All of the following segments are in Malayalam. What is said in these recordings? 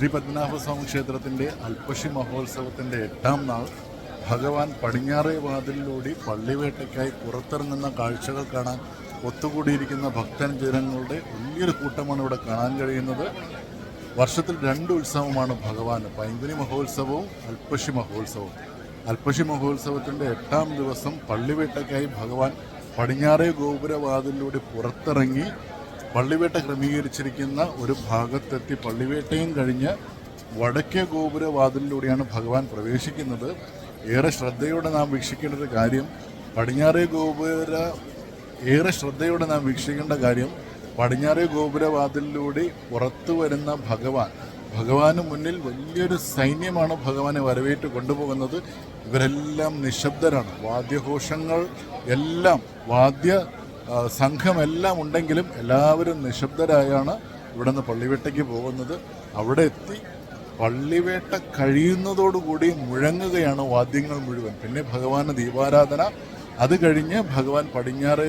ശ്രീ പത്മനാഭസ്വാമി ക്ഷേത്രത്തിന്റെ അൽപ്പശി മഹോത്സവത്തിന്റെ എട്ടാം നാൾ ഭഗവാൻ പടിഞ്ഞാറേ വാതിലിലൂടെ പള്ളിവേട്ടയ്ക്കായി പുറത്തിറങ്ങുന്ന കാഴ്ചകൾ കാണാൻ ഒത്തുകൂടിയിരിക്കുന്ന ഭക്തൻ ജനങ്ങളുടെ വലിയൊരു കൂട്ടമാണ് ഇവിടെ കാണാൻ കഴിയുന്നത്. വർഷത്തിൽ രണ്ട് ഉത്സവമാണ് ഭഗവാൻ പൈങ്കുനി മഹോത്സവവും അൽപ്പശി മഹോത്സവവും. അൽപ്പശി മഹോത്സവത്തിന്റെ എട്ടാം ദിവസം പള്ളിവേട്ടയ്ക്കായി ഭഗവാൻ പടിഞ്ഞാറേ ഗോപുരവാതിലൂടെ പുറത്തിറങ്ങി പള്ളിവേട്ട ക്രമീകരിച്ചിരിക്കുന്ന ഒരു ഭാഗത്തെത്തി പള്ളിവേട്ടയും കഴിഞ്ഞ് വടക്കേ ഗോപുരവാതിലിലൂടെയാണ് ഭഗവാൻ പ്രവേശിക്കുന്നത്. ഏറെ ശ്രദ്ധയോടെ നാം വീക്ഷിക്കേണ്ട ഒരു കാര്യം പടിഞ്ഞാറേ ഗോപുര ഏറെ ശ്രദ്ധയോടെ നാം വീക്ഷിക്കേണ്ട കാര്യം പടിഞ്ഞാറേ ഗോപുരവാതിലിലൂടെ പുറത്തു വരുന്ന ഭഗവാൻ ഭഗവാന് മുന്നിൽ വലിയൊരു സൈന്യമാണ് ഭഗവാനെ വരവേറ്റ് കൊണ്ടുപോകുന്നത്. ഇവരെല്ലാം നിശബ്ദരാണ്. വാദ്യഘോഷങ്ങൾ എല്ലാം വാദ്യ സംഘമെല്ലാം ഉണ്ടെങ്കിലും എല്ലാവരും നിശബ്ദരായാണ് ഇവിടെ നിന്ന് പള്ളിവേട്ടയ്ക്ക് പോകുന്നത്. അവിടെ എത്തി പള്ളിവേട്ട കഴിയുന്നതോടുകൂടി മുഴങ്ങുകയാണ് വാദ്യങ്ങൾ മുഴുവൻ. പിന്നെ ഭഗവാന് ദീപാരാധന. അത് കഴിഞ്ഞ് ഭഗവാൻ പടിഞ്ഞാറ്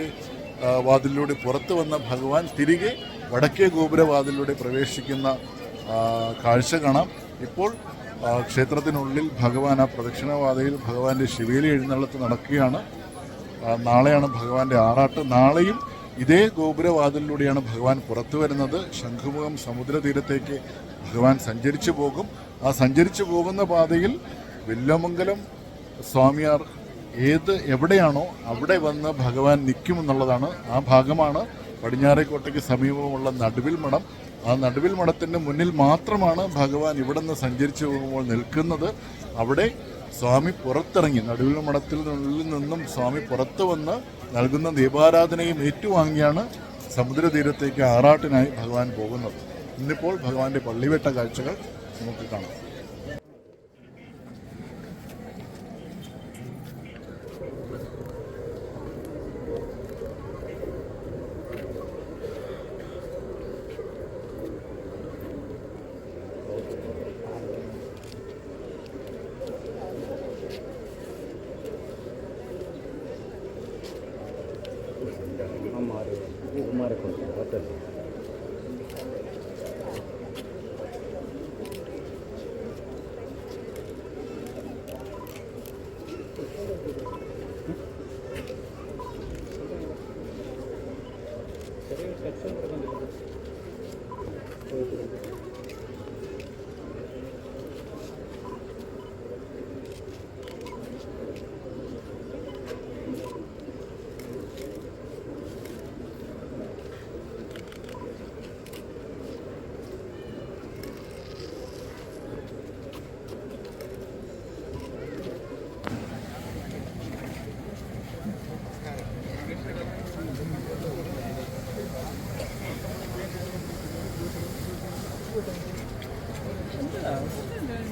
വാതിലൂടെ പുറത്തു വന്ന ഭഗവാൻ തിരികെ വടക്കേ ഗോപുരവാതിലൂടെ പ്രവേശിക്കുന്ന കാഴ്ച കാണാം. ഇപ്പോൾ ക്ഷേത്രത്തിനുള്ളിൽ ഭഗവാൻ ആ പ്രദക്ഷിണവാതയിൽ ഭഗവാന്റെ ശിവേലി എഴുന്നള്ളത്ത് നടക്കുകയാണ്. നാളെയാണ് ഭഗവാന്റെ ആറാട്ട്. നാളെയും ഇതേ ഗോപുരവാതിലൂടെയാണ് ഭഗവാൻ പുറത്തു വരുന്നത്. ശംഖുമുഖം സമുദ്രതീരത്തേക്ക് ഭഗവാൻ സഞ്ചരിച്ചു പോകും. ആ സഞ്ചരിച്ചു പോകുന്ന പാതയിൽ വില്ലമംഗലം സ്വാമിയാർ ഏത് എവിടെയാണോ അവിടെ വന്ന് ഭഗവാൻ നിൽക്കുമെന്നുള്ളതാണ് ആ ഭാഗമാണ്. പടിഞ്ഞാറേക്കോട്ടയ്ക്ക് സമീപമുള്ള നടുവിൽ മഠം. ആ നടുവിൽ മഠത്തിന്റെ മുന്നിൽ മാത്രമാണ് ഭഗവാൻ ഇവിടെ നിന്ന് സഞ്ചരിച്ചു പോകുമ്പോൾ നിൽക്കുന്നത്. അവിടെ സ്വാമി പുറത്തിറങ്ങി. നടുവിൽ മഠത്തിൽ നിന്നും സ്വാമി പുറത്തു വന്ന് നൽകുന്ന ദീപാരാധനയും ഏറ്റുവാങ്ങിയാണ് സമുദ്രതീരത്തേക്ക് ആറാട്ടിനായി ഭഗവാൻ പോകുന്നത്. ഇന്നിപ്പോൾ ഭഗവാന്റെ പള്ളിവെട്ട കാഴ്ചകൾ നമുക്ക് കാണാം.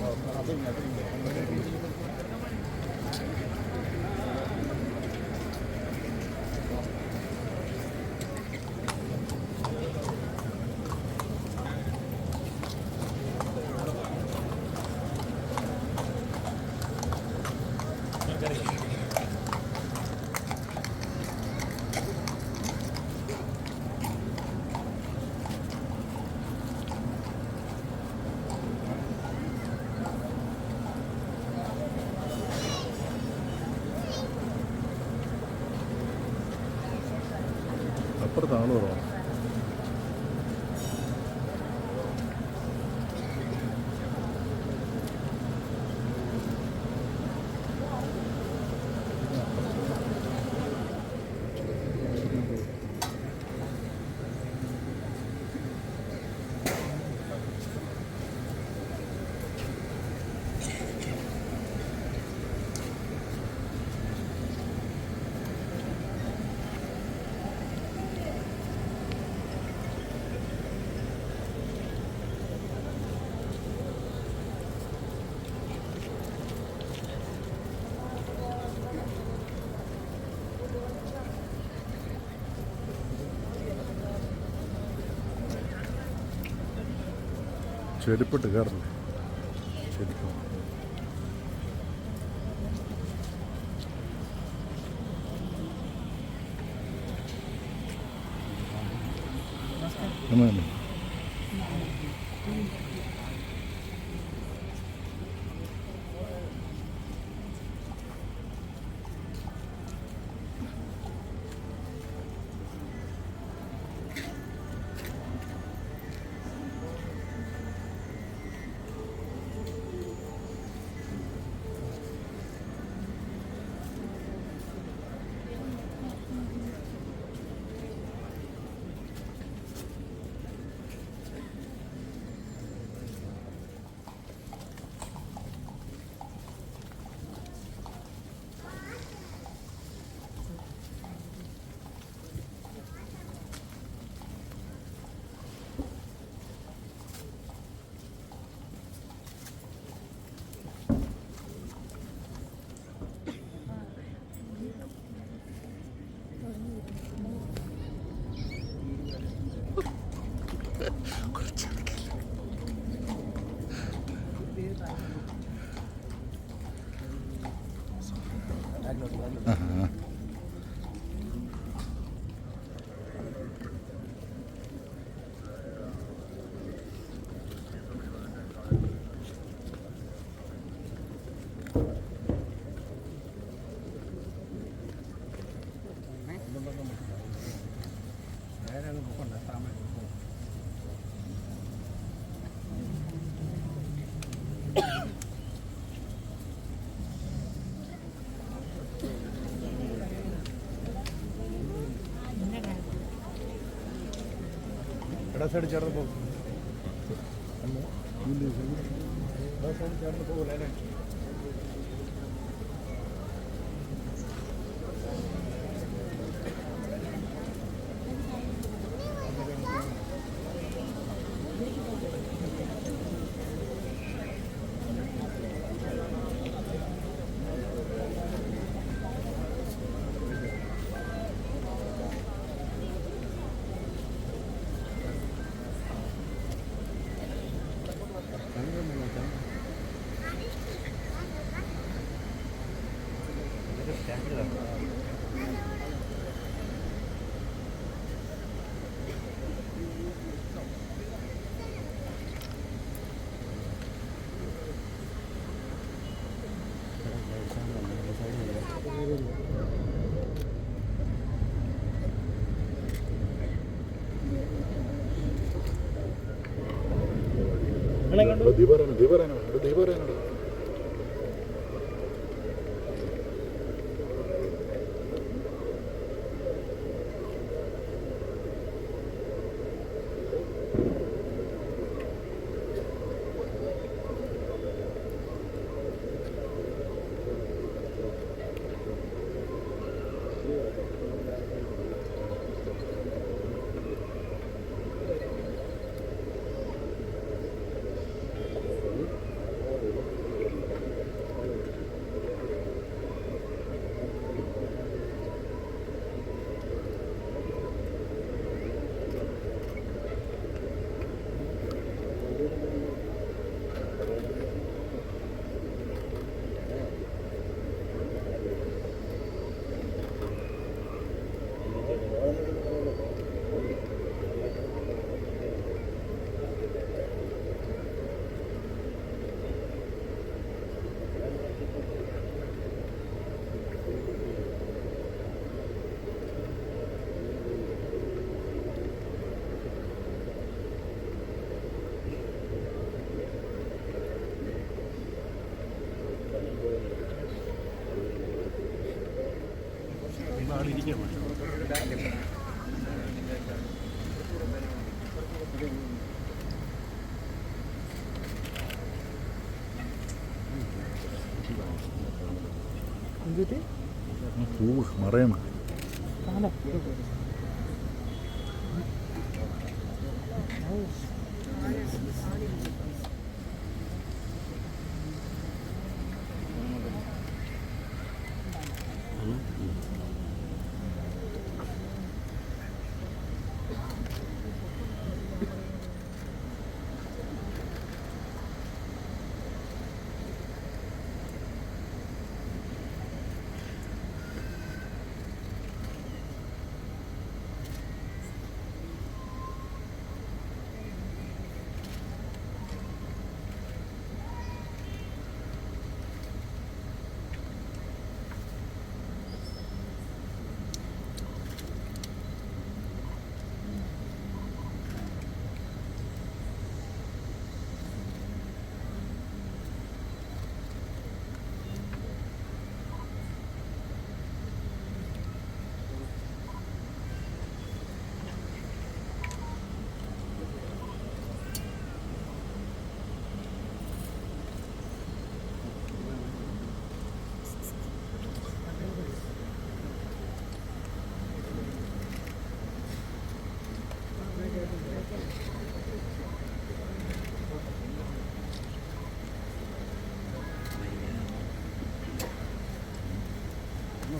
どうもありがとうございました。Claro. ചെരുപ്പിട്ട് കയറില്ലേ ചെരുപ്പ്. എന്നാ ಕಡಸಡಿ ಚಡ್ದು ಹೋಗ್ತೀನಿ ಕಡಸಡಿ ಚಡ್ದು ಹೋಗಲೇನೆ ചേർന്ന് പോകില്ല അല്ലേ ദീപാരായണ പൂവ് മറയണം വിൽക്കുന്നവരൊന്നും കാണും ഇത്രയും നേരം ഇവിടെ നിൽക്കുകയല്ലേ